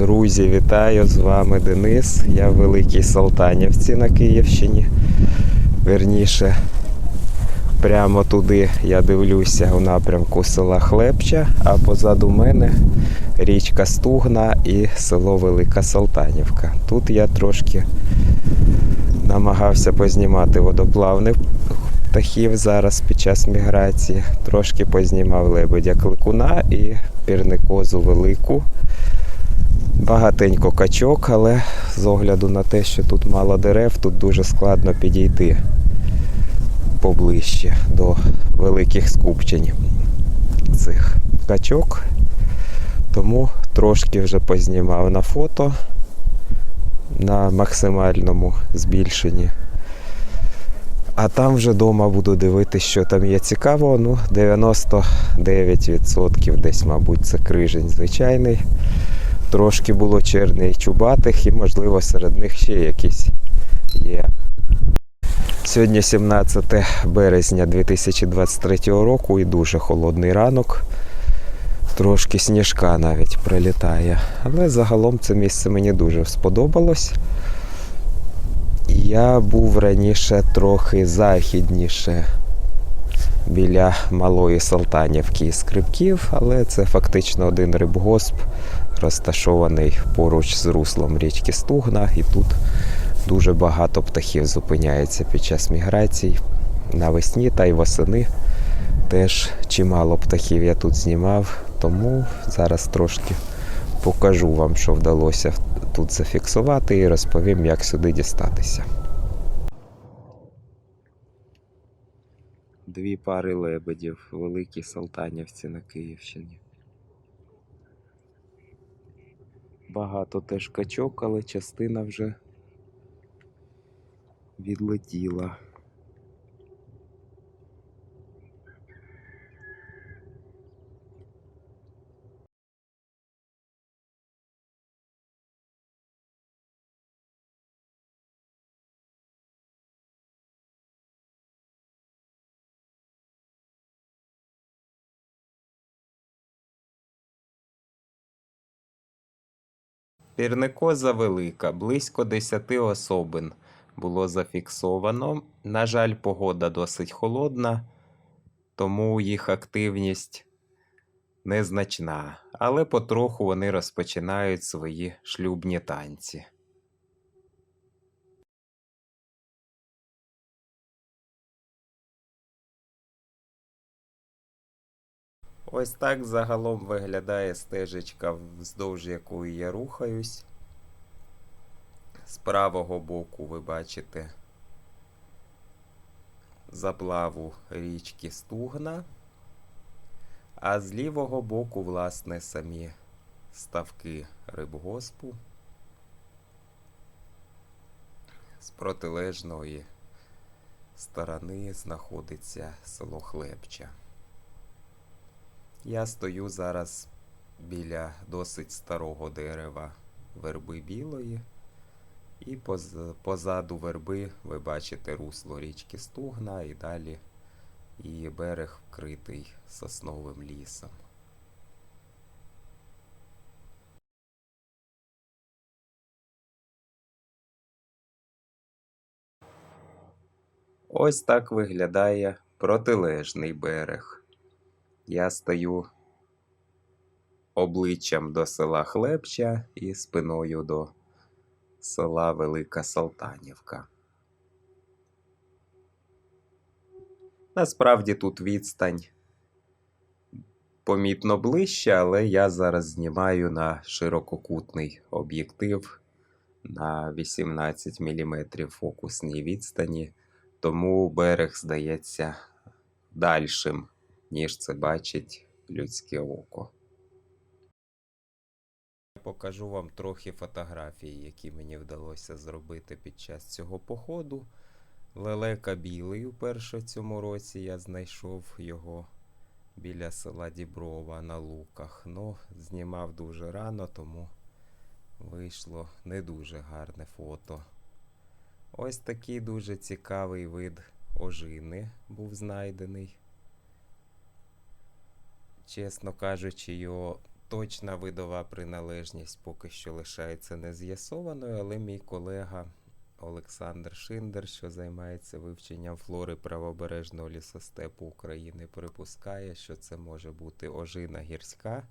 Друзі, вітаю! З вами Денис. Я в Великій Салтанівці на Київщині. Верніше, прямо туди я дивлюся у напрямку села Хлебча, а позаду мене річка Стугна і село Велика Салтанівка. Тут я трошки намагався познімати водоплавних птахів зараз під час міграції. Трошки познімав лебедя кликуна і пірникозу велику. Багатенько качок, але з огляду на те, що тут мало дерев, тут дуже складно підійти поближче до великих скупчень цих качок. Тому трошки вже познімав на фото на максимальному збільшенні. А там вже вдома буду дивитися, що там є цікавого. Ну, 99% десь, мабуть, це крижень звичайний. Трошки було черний чубатих і, можливо, серед них ще якісь є. Сьогодні 17 березня 2023 року і дуже холодний ранок. Трошки сніжка навіть прилітає. Але загалом це місце мені дуже сподобалось. Я був раніше трохи західніше біля малої Салтанівки і Скрипків, але це фактично один рибгосп, розташований поруч з руслом річки Стугна, і тут дуже багато птахів зупиняється під час міграцій навесні та й восени. Теж чимало птахів я тут знімав, тому зараз трошки покажу вам, що вдалося тут зафіксувати, і розповім, як сюди дістатися. Дві пари лебедів, великі Салтанівці на Київщині. Багато теж качок, але частина вже відлетіла. Пірникоза велика, близько 10 особин було зафіксовано. На жаль, погода досить холодна, тому їх активність незначна, але потроху вони розпочинають свої шлюбні танці. Ось так загалом виглядає стежечка, вздовж якої я рухаюсь. З правого боку ви бачите заплаву річки Стугна, а з лівого боку, власне, самі ставки рибгоспу. З протилежної сторони знаходиться село Хлебча. Я стою зараз біля досить старого дерева верби білої, і поз, позаду верби ви бачите русло річки Стугна і далі її берег вкритий сосновим лісом. Ось так виглядає протилежний берег. Я стою обличчям до села Хлебча і спиною до села Велика Салтанівка. Насправді тут відстань помітно ближче, але я зараз знімаю на ширококутний об'єктив на 18 мм фокусній відстані, тому берег здається дальшим ніж це бачить людське око. Покажу вам трохи фотографій, які мені вдалося зробити під час цього походу. Лелека білий уперше в цьому році я знайшов його біля села Діброва на луках. Ну, знімав дуже рано, тому вийшло не дуже гарне фото. Ось такий дуже цікавий вид ожини був знайдений чесно кажучи, його Точна видова приналежність поки що лишається нез'ясованою, але мій колега Олександр Шиндер, що займається вивченням флори правобережного лісостепу України, припускає, що це може бути ожина гірська,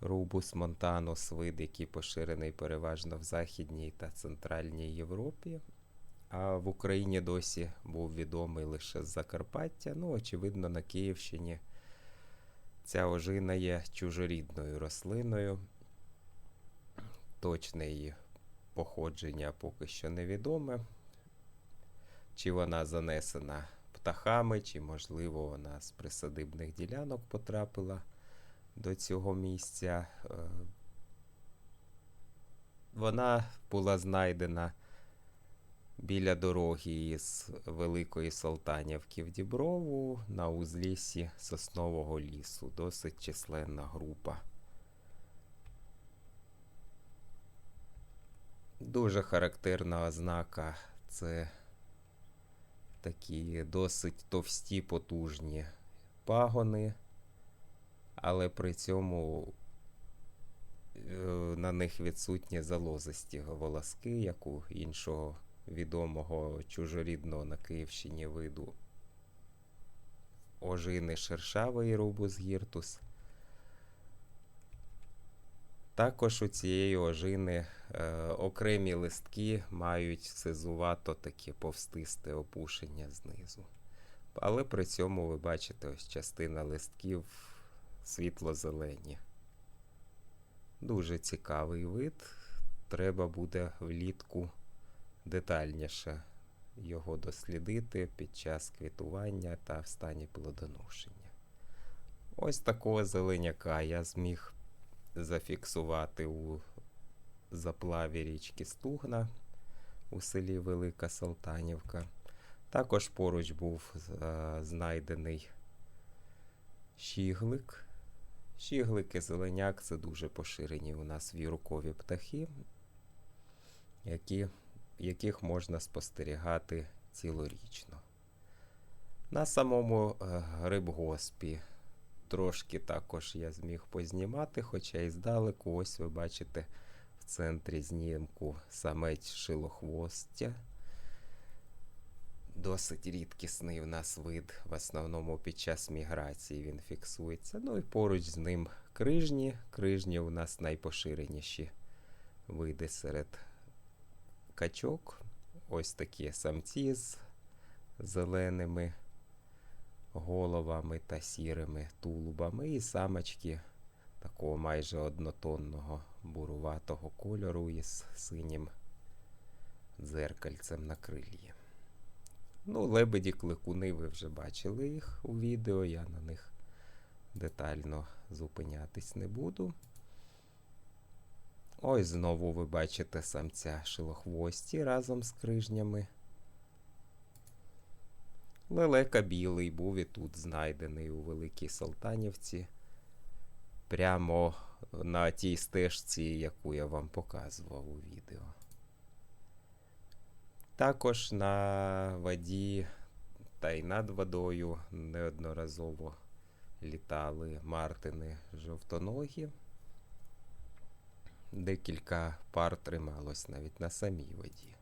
рубус монтанус, вид, який поширений переважно в Західній та Центральній Європі. А в Україні досі був відомий лише з Закарпаття. Ну, очевидно, на Київщині ця ожина є чужорідною рослиною. Точне її походження поки що невідоме. Чи вона занесена птахами, чи, можливо, вона з присадибних ділянок потрапила до цього місця. Е, Вона була знайдена біля дороги із Великої Салтанівки в Діброву на узліссі соснового лісу. Досить численна група. Дуже характерна ознака це такі досить товсті потужні пагони, але при цьому е, на них відсутні залозисті волоски, як у іншого відомого чужорідного на Київщині виду ожини шершавий рубус гіртус. Також у цієї ожини е, окремі листки мають сизувато таке повстисте опушення знизу. Але при цьому ви бачите ось частина листків світло-зелені. Дуже цікавий вид. Треба буде влітку детальніше його дослідити під час квітування та в стані плодоношення. Ось такого зеленяка я зміг зафіксувати у заплаві річки Стугна у селі Велика Салтанівка. Також поруч був е, знайдений щіглик. Щіглик і зеленяк це дуже поширені у нас вірукові птахи, які, яких можна спостерігати цілорічно. На самому е, рибгоспі трошки також я зміг познімати, хоча і здалеку, ось ви бачите в центрі знімку самець шилохвостя. Досить рідкісний в нас вид, в основному під час міграції він фіксується. Ну і поруч з ним крижні. Крижні у нас найпоширеніші види серед качок. Ось такі самці з зеленими головами та сірими тулубами, і самочки такого майже однотонного буруватого кольору із синім дзеркальцем на крилі. Ну, лебеді кликуни, ви вже бачили їх у відео, я на них детально зупинятись не буду. Ось знову ви бачите самця шилохвості разом з крижнями. Лелека білий був і тут знайдений у Великій Салтанівці. Прямо на тій стежці, яку я вам показував у відео. Також на воді та й над водою неодноразово літали мартини жовтоногі. Декілька пар трималось навіть на самій воді.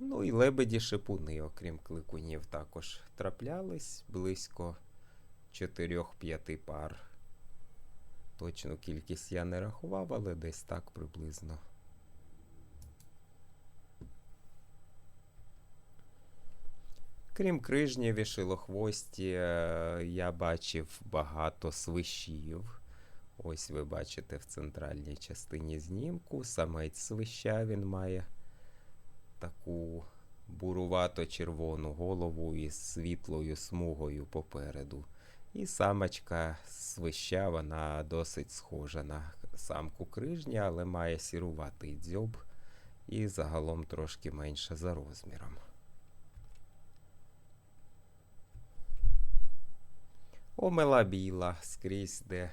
Ну і лебеді шипуни, окрім кликунів, також траплялись близько 4-5 пар. Точну кількість я не рахував, але десь так приблизно. Крім крижнів і шилохвості, е, я бачив багато свищів. Ось ви бачите в центральній частині знімку. Самець свища він має таку бурувато-червону голову із світлою смугою попереду. І самочка свища, вона досить схожа на самку крижня, але має сіруватий дзьоб і загалом трошки менша за розміром. Омела біла скрізь, де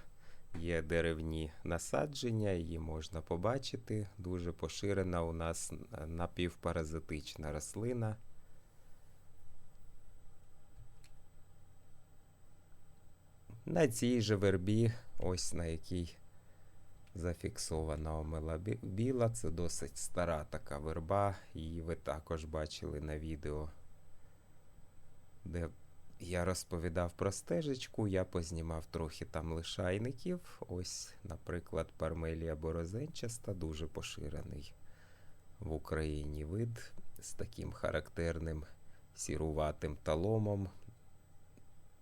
є деревні насадження, її можна побачити. Дуже поширена у нас напівпаразитична рослина. На цій же вербі, ось на якій зафіксована омела біла, це досить стара така верба, її ви також бачили на відео, де я розповідав про стежечку, я познімав трохи там лишайників. Ось, наприклад, пармелія борозенчаста, дуже поширений в Україні вид з таким характерним сіруватим таломом.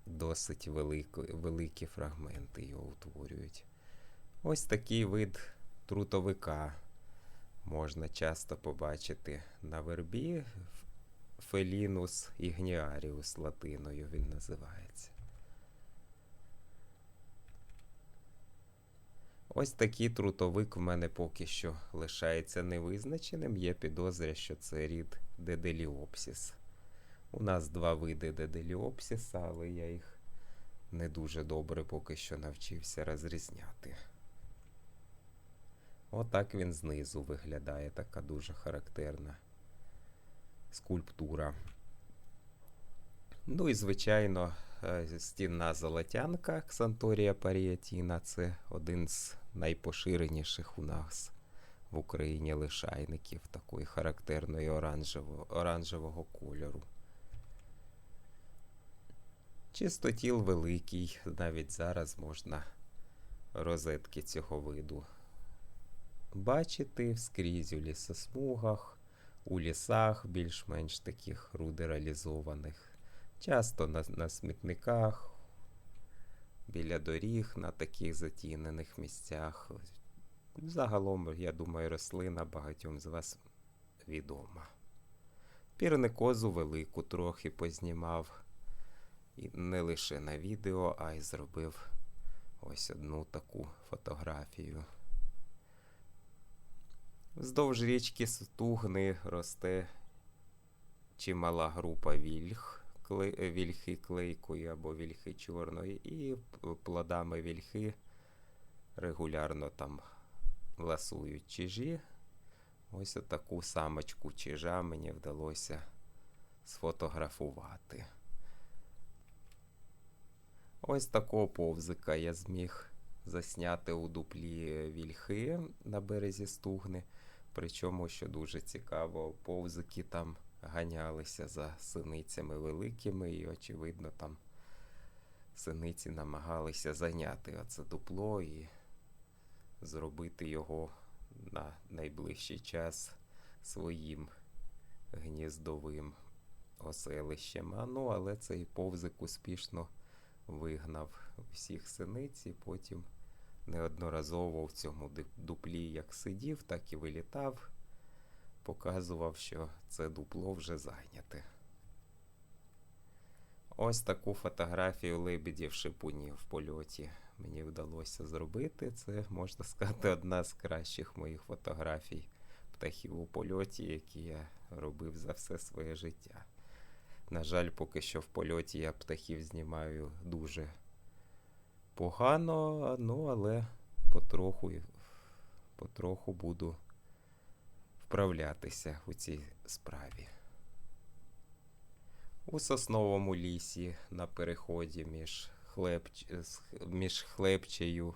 Досить велико, великі фрагменти його утворюють. Ось такий вид трутовика можна часто побачити на вербі. Фелінус ігніаріус латиною він називається. Ось такий трутовик в мене поки що лишається невизначеним. Є підозря, що це рід Деделіопсіс. У нас два види Деделіопсіса, але я їх не дуже добре поки що навчився розрізняти. Отак він знизу виглядає, така дуже характерна скульптура. Ну і, звичайно, е, стінна золотянка Ксанторія Паріатіна це один з найпоширеніших у нас в Україні лишайників такої характерної оранжево, оранжевого кольору. Чистотіл великий, навіть зараз можна розетки цього виду бачити скрізь у лісосмугах, у лісах більш-менш таких рудералізованих. Часто на, на смітниках, біля доріг, на таких затінених місцях. Загалом, я думаю, рослина багатьом з вас відома. Пірникозу велику трохи познімав. І не лише на відео, а й зробив ось одну таку фотографію. Вздовж річки Стугни росте чимала група вільх, вільхи клейкої або вільхи чорної, і плодами вільхи регулярно там ласують чижі. Ось таку самочку чижа мені вдалося сфотографувати. Ось такого повзика я зміг засняти у дуплі вільхи на березі Стугни. Причому, що дуже цікаво, повзики там ганялися за синицями великими, і, очевидно, там синиці намагалися зайняти оце дупло і зробити його на найближчий час своїм гніздовим оселищем. А ну, але цей повзик успішно вигнав всіх синиць і потім неодноразово в цьому дуплі як сидів, так і вилітав, показував, що це дупло вже зайняте. Ось таку фотографію лебедів шипунів в польоті мені вдалося зробити. Це, можна сказати, одна з кращих моїх фотографій птахів у польоті, які я робив за все своє життя. На жаль, поки що в польоті я птахів знімаю дуже погано, ну але потроху, потроху буду вправлятися у цій справі. У сосновому лісі на переході між, хлебч... між хлебчею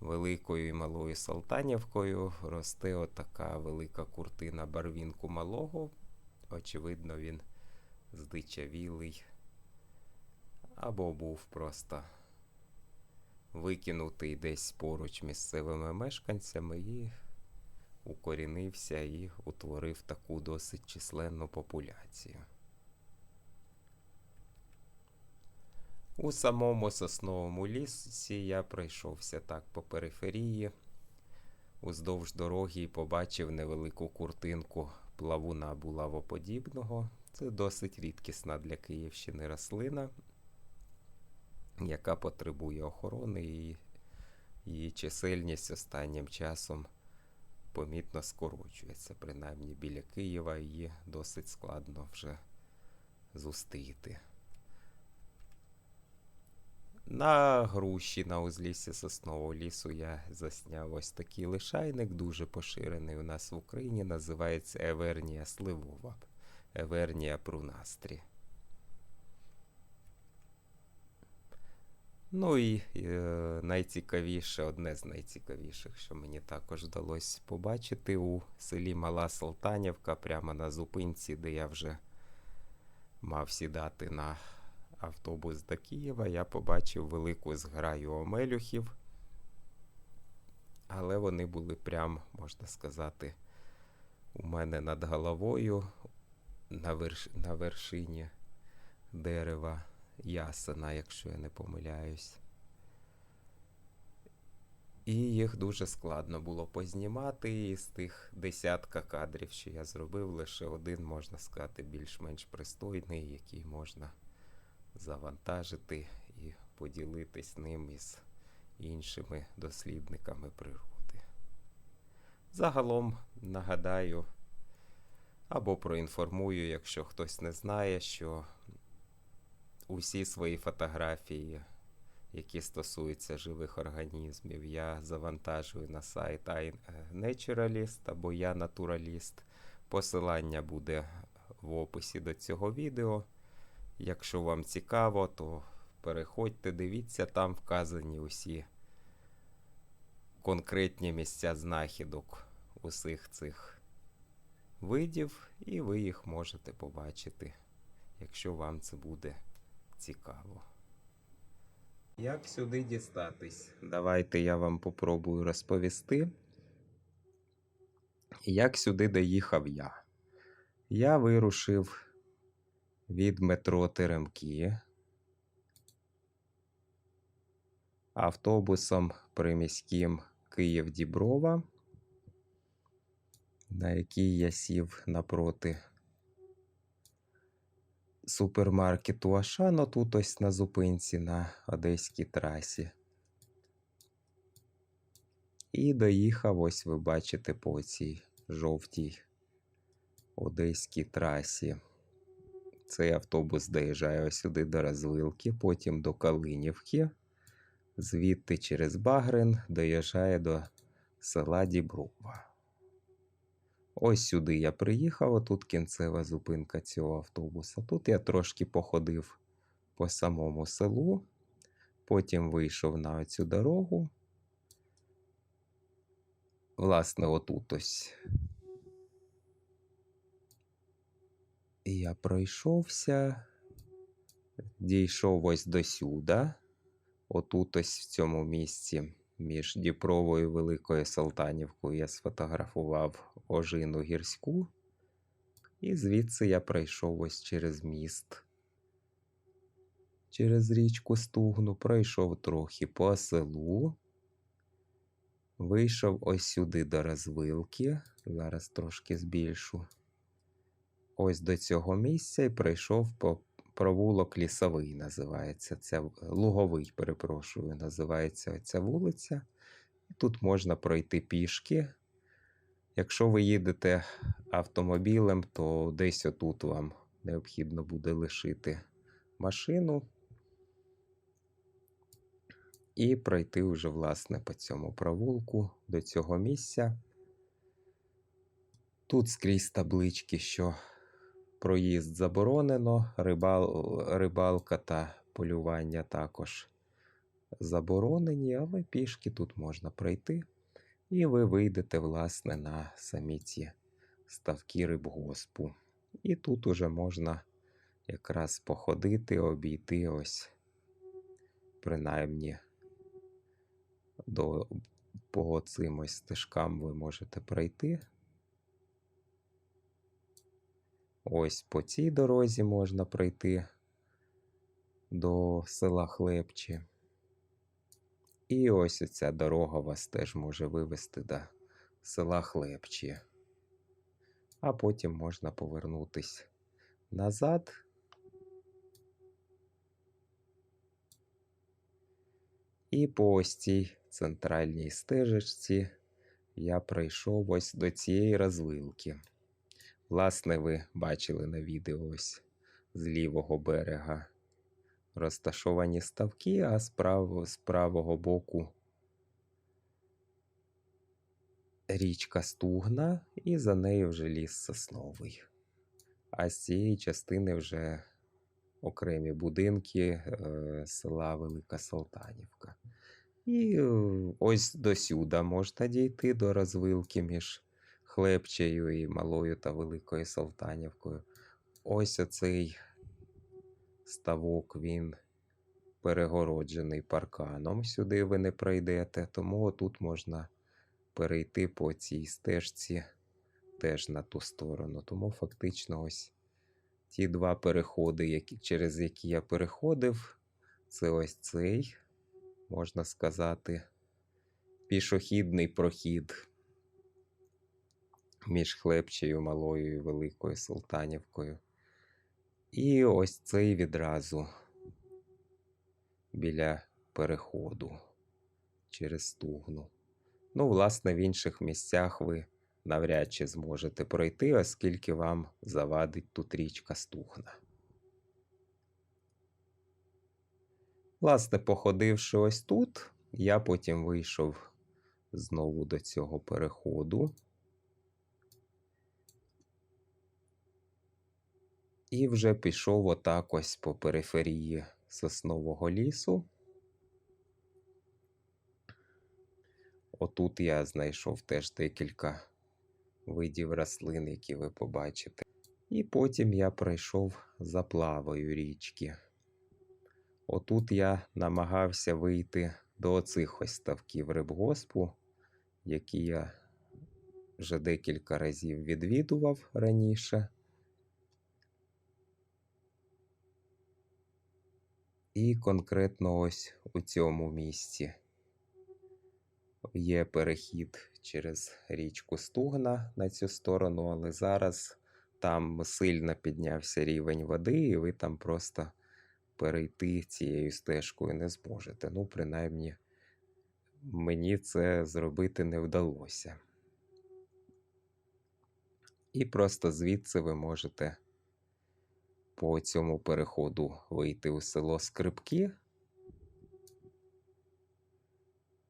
великою і малою Салтанівкою росте отака велика куртина барвінку малого. Очевидно, він здичавілий або був просто викинутий десь поруч місцевими мешканцями і укорінився і утворив таку досить численну популяцію. У самому сосновому лісі я пройшовся так по периферії, уздовж дороги і побачив невелику куртинку плавуна булавоподібного. Це досить рідкісна для Київщини рослина, яка потребує охорони, і її чисельність останнім часом помітно скорочується. Принаймні біля Києва її досить складно вже зустріти. На груші на узліссі соснового лісу я засняв ось такий лишайник, дуже поширений у нас в Україні. Називається Евернія сливова. Евернія прунастрі. Ну і е, найцікавіше, одне з найцікавіших, що мені також вдалося побачити у селі Мала Салтанівка, прямо на зупинці, де я вже мав сідати на автобус до Києва, я побачив велику зграю омелюхів. Але вони були прям, можна сказати, у мене над головою на, верш... на вершині дерева ясена, якщо я не помиляюсь. І їх дуже складно було познімати. І з тих десятка кадрів, що я зробив, лише один, можна сказати, більш-менш пристойний, який можна завантажити і поділитись ним із іншими дослідниками природи. Загалом нагадаю або проінформую, якщо хтось не знає, що усі свої фотографії, які стосуються живих організмів, я завантажую на сайт iNaturalist або Я Натураліст. Посилання буде в описі до цього відео. Якщо вам цікаво, то переходьте, дивіться, там вказані усі конкретні місця знахідок усіх цих видів, і ви їх можете побачити, якщо вам це буде цікаво. Як сюди дістатись? Давайте я вам попробую розповісти. Як сюди доїхав я? Я вирушив від метро Теремки автобусом приміським Київ-Діброва, на який я сів напроти супермаркету Ашано, тут ось на зупинці на Одеській трасі. І доїхав, ось ви бачите, по цій жовтій Одеській трасі. Цей автобус доїжджає ось сюди до розвилки, потім до Калинівки. Звідти через Багрин доїжджає до села Діброва. Ось сюди я приїхав, тут кінцева зупинка цього автобуса. Тут я трошки походив по самому селу, потім вийшов на цю дорогу. Власне, отут ось. І я пройшовся, дійшов ось до сюди. Отут ось в цьому місці між Дніпровою Великою Салтанівкою я сфотографував ожину гірську. І звідси я пройшов ось через міст. Через річку Стугну, пройшов трохи по селу. Вийшов ось сюди до розвилки. Зараз трошки збільшу. Ось до цього місця і пройшов по провулок лісовий називається. Це луговий, перепрошую, називається ця вулиця. І тут можна пройти пішки. Якщо ви їдете автомобілем, то десь отут вам необхідно буде лишити машину і пройти вже, власне, по цьому провулку до цього місця. Тут скрізь таблички, що проїзд заборонено, рибал, рибалка та полювання також заборонені, але пішки тут можна пройти. І ви вийдете, власне, на самі ці ставки рибгоспу. І тут уже можна якраз походити, обійти ось, принаймні, до по цим ось стежкам ви можете пройти. Ось по цій дорозі можна пройти до села Хлебчі. І ось ця дорога вас теж може вивести до села Хлебчі. А потім можна повернутись назад. І по ось цій центральній стежечці я прийшов ось до цієї розвилки. Власне, ви бачили на відео ось з лівого берега розташовані ставки, а з, прав... з правого боку річка Стугна, і за нею вже ліс сосновий. А з цієї частини вже окремі будинки е, села Велика Салтанівка. І е, ось до сюди можна дійти до розвилки між Хлебчею і Малою та Великою Салтанівкою. Ось оцей ставок він перегороджений парканом. Сюди ви не пройдете, тому тут можна перейти по цій стежці теж на ту сторону. Тому фактично ось ті два переходи, які, через які я переходив, це ось цей, можна сказати, пішохідний прохід між Хлебчею, Малою і Великою Султанівкою. І ось цей відразу біля переходу через стугну. Ну, власне, в інших місцях ви навряд чи зможете пройти, оскільки вам завадить тут річка Стухна. Власне, походивши ось тут, я потім вийшов знову до цього переходу. І вже пішов отак ось по периферії соснового лісу. Отут я знайшов теж декілька видів рослин, які ви побачите. І потім я пройшов заплавою річки. Отут я намагався вийти до оцих ось ставків рибгоспу, які я вже декілька разів відвідував раніше. І конкретно ось у цьому місці є перехід через річку Стугна на цю сторону, але зараз там сильно піднявся рівень води, і ви там просто перейти цією стежкою не зможете. Ну, принаймні, мені це зробити не вдалося. І просто звідси ви можете по цьому переходу вийти у село Скрипки.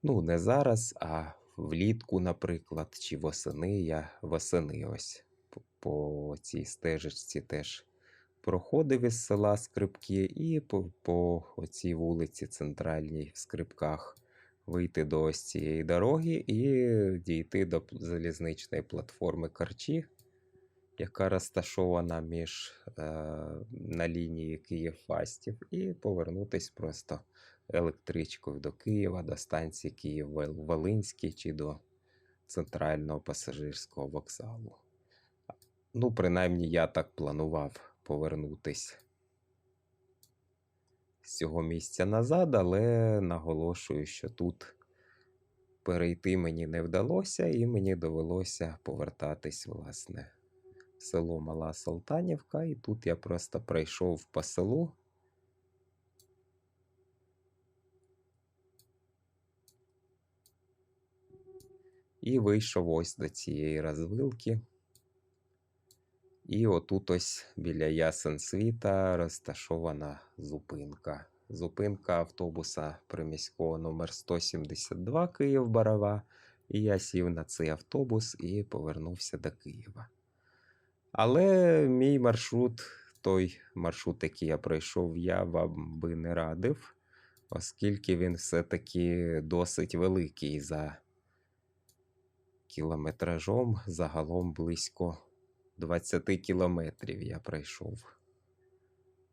Ну, не зараз, а влітку, наприклад, чи восени я восени ось по, цій стежечці теж проходив із села Скрипки, і по, по цій вулиці центральній в Скрипках вийти до ось цієї дороги і дійти до залізничної платформи Карчі, яка розташована між е, на лінії Київ-Фастів, і повернутись просто електричкою до Києва, до станції Київ-Волинський чи до центрального пасажирського вокзалу. Ну, принаймні, я так планував повернутись з цього місця назад, але наголошую, що тут перейти мені не вдалося, і мені довелося повертатись, власне, село Мала Салтанівка. І тут я просто пройшов по селу. І вийшов ось до цієї розвилки. І отут ось біля ясен світа розташована зупинка. Зупинка автобуса приміського номер 172 Київ Барава. І я сів на цей автобус і повернувся до Києва. Але мій маршрут, той маршрут, який я пройшов, я вам би не радив, оскільки він все-таки досить великий за кілометражом, загалом близько 20 кілометрів я пройшов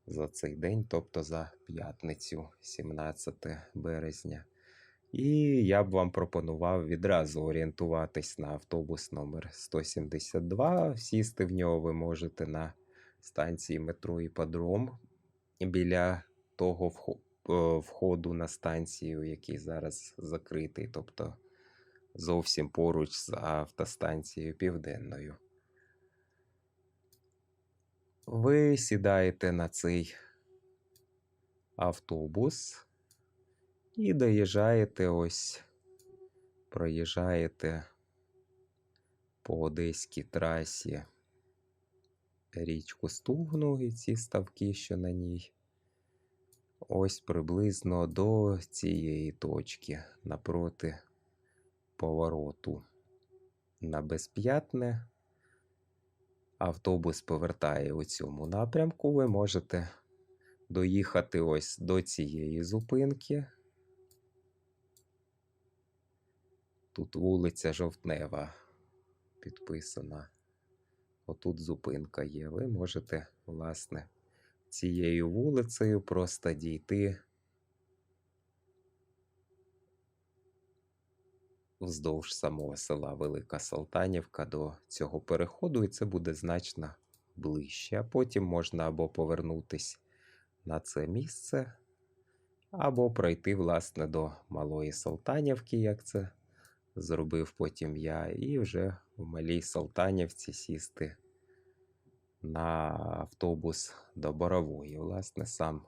за цей день, тобто за п'ятницю, 17 березня. І я б вам пропонував відразу орієнтуватись на автобус номер 172. Сісти в нього ви можете на станції метро Іпподром біля того е, входу на станцію, який зараз закритий, тобто зовсім поруч з автостанцією Південною. Ви сідаєте на цей автобус і доїжджаєте ось, проїжджаєте по одеській трасі річку Стугну і ці ставки, що на ній. Ось приблизно до цієї точки напроти повороту на безп'ятне. Автобус повертає у цьому напрямку. Ви можете доїхати ось до цієї зупинки. Тут вулиця Жовтнева підписана. Отут зупинка є. Ви можете, власне, цією вулицею просто дійти вздовж самого села Велика Салтанівка до цього переходу, і це буде значно ближче. А потім можна або повернутись на це місце, або пройти, власне, до Малої Салтанівки, як це зробив потім я, і вже в Малій Салтанівці сісти на автобус до Борової. Власне, сам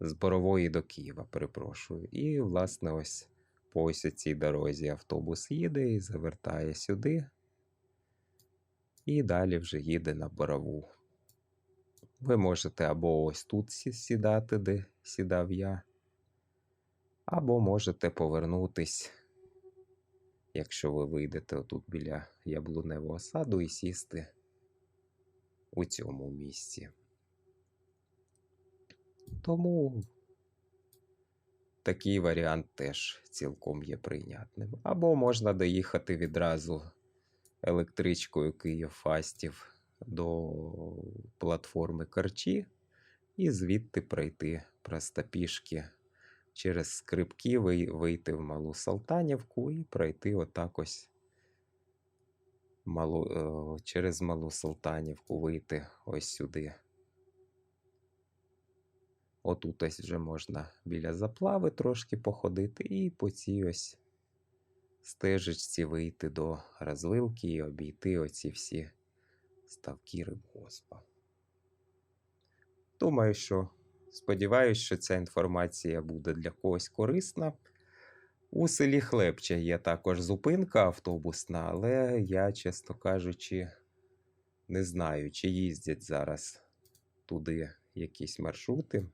з Борової до Києва, перепрошую. І, власне, ось по ось цій дорозі автобус їде і завертає сюди. І далі вже їде на Борову. Ви можете або ось тут сідати, де сідав я, або можете повернутись, якщо ви вийдете отут біля яблуневого саду і сісти у цьому місці. Тому такий варіант теж цілком є прийнятним. Або можна доїхати відразу електричкою Київ-Фастів до платформи Карчі і звідти пройти просто пішки через скрипки, вийти в Малу Салтанівку і пройти отак ось малу, е, через Малу Салтанівку вийти ось сюди. Отут ось вже можна біля заплави трошки походити і по цій ось стежечці вийти до розвилки і обійти оці всі ставки рибгоспа. Думаю, що сподіваюся, що ця інформація буде для когось корисна. У селі Хлебча є також зупинка автобусна, але я, чесно кажучи, не знаю, чи їздять зараз туди якісь маршрути.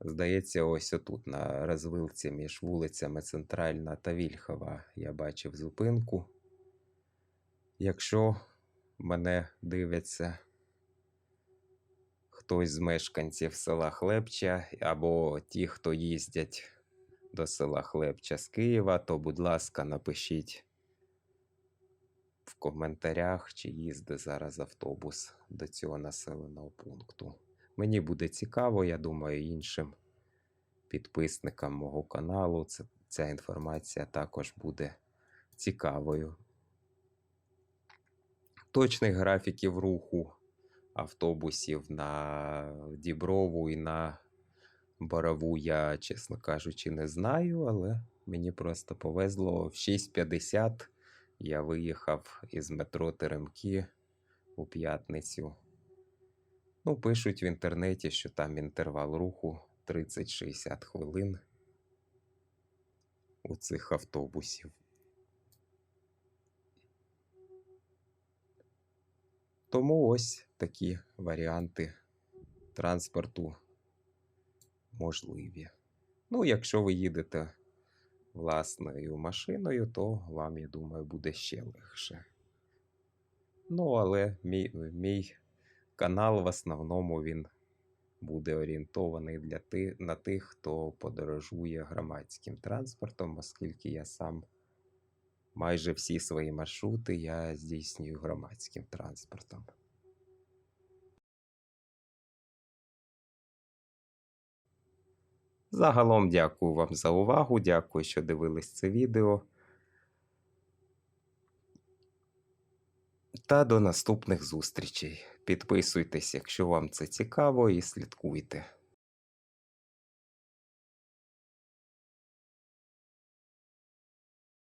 Здається, ось отут на розвилці між вулицями Центральна та Вільхова я бачив зупинку. Якщо мене дивиться хтось з мешканців села Хлебча або ті, хто їздять до села Хлебча з Києва, то, будь ласка, напишіть в коментарях, чи їздить зараз автобус до цього населеного пункту. Мені буде цікаво, я думаю, іншим підписникам мого каналу це, ця інформація також буде цікавою. Точних графіків руху автобусів на Діброву і на Борову я, чесно кажучи, не знаю, але мені просто повезло в 6.50 я виїхав із метро Теремки у п'ятницю. Ну, пишуть в інтернеті, що там інтервал руху 30-60 хвилин у цих автобусів. Тому ось такі варіанти транспорту можливі. Ну, якщо ви їдете власною машиною, то вам, я думаю, буде ще легше. Ну, але мій, мій канал в основному він буде орієнтований для ти, на тих, хто подорожує громадським транспортом, оскільки я сам майже всі свої маршрути я здійснюю громадським транспортом. Загалом дякую вам за увагу. Дякую, що дивились це відео. Та до наступних зустрічей. Підписуйтесь, якщо вам це цікаво, і слідкуйте.